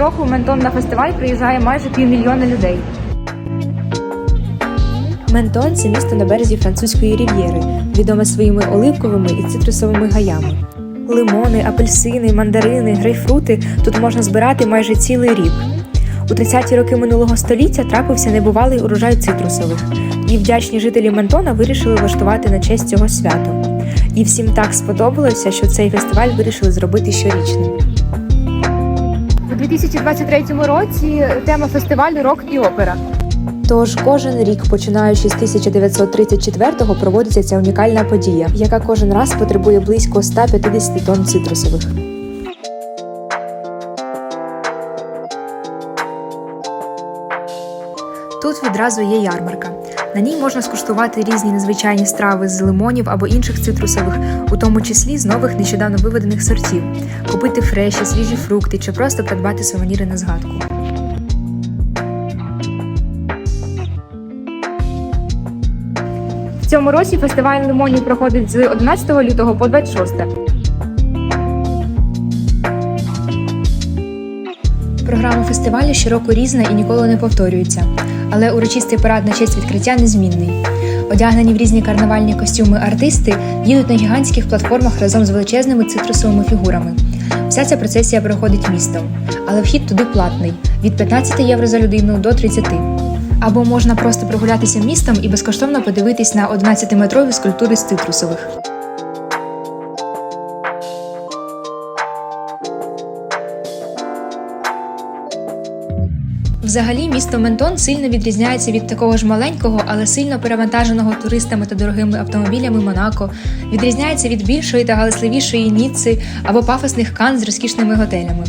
Щороку в Ментон на фестиваль приїжджає майже півмільйона людей. Ментон це місто на березі французької рів'єри, відоме своїми оливковими і цитрусовими гаями. Лимони, апельсини, мандарини, грейпфрути тут можна збирати майже цілий рік. У 30-ті роки минулого століття трапився небувалий урожай цитрусових, і вдячні жителі Ментона вирішили влаштувати на честь цього свята. І всім так сподобалося, що цей фестиваль вирішили зробити щорічним. У 2023 році тема фестивалю рок і опера. Тож кожен рік, починаючи з 1934-го, проводиться ця унікальна подія, яка кожен раз потребує близько 150 тонн цитрусових. Тут відразу є ярмарка. На ній можна скуштувати різні незвичайні страви з лимонів або інших цитрусових, у тому числі з нових нещодавно виведених сортів, купити фреші, свіжі фрукти чи просто придбати сувеніри на згадку. В цьому році фестиваль лимонів проходить з 11 лютого по 26. Програма фестивалю щороку різна і ніколи не повторюється, але урочистий парад на честь відкриття незмінний. Одягнені в різні карнавальні костюми артисти їдуть на гігантських платформах разом з величезними цитрусовими фігурами. Вся ця процесія проходить містом, але вхід туди платний від 15 євро за людину до 30. Або можна просто прогулятися містом і безкоштовно подивитись на 11-метрові скульптури з цитрусових. Взагалі, місто Ментон сильно відрізняється від такого ж маленького, але сильно перевантаженого туристами та дорогими автомобілями Монако, відрізняється від більшої та галасливішої Ніцци або пафосних Кан з розкішними готелями.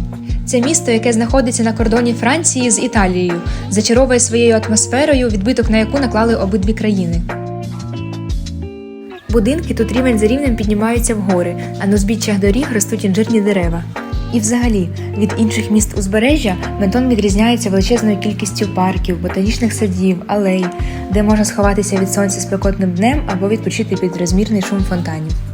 Це місто, яке знаходиться на кордоні Франції з Італією, зачаровує своєю атмосферою, відбиток на яку наклали обидві країни. Будинки тут рівень за рівнем піднімаються вгори, а на узбіччях доріг ростуть інжирні дерева. І взагалі, від інших міст узбережжя Ментон відрізняється величезною кількістю парків, ботанічних садів, алей, де можна сховатися від сонця спекотним днем або відпочити під розмірний шум фонтанів.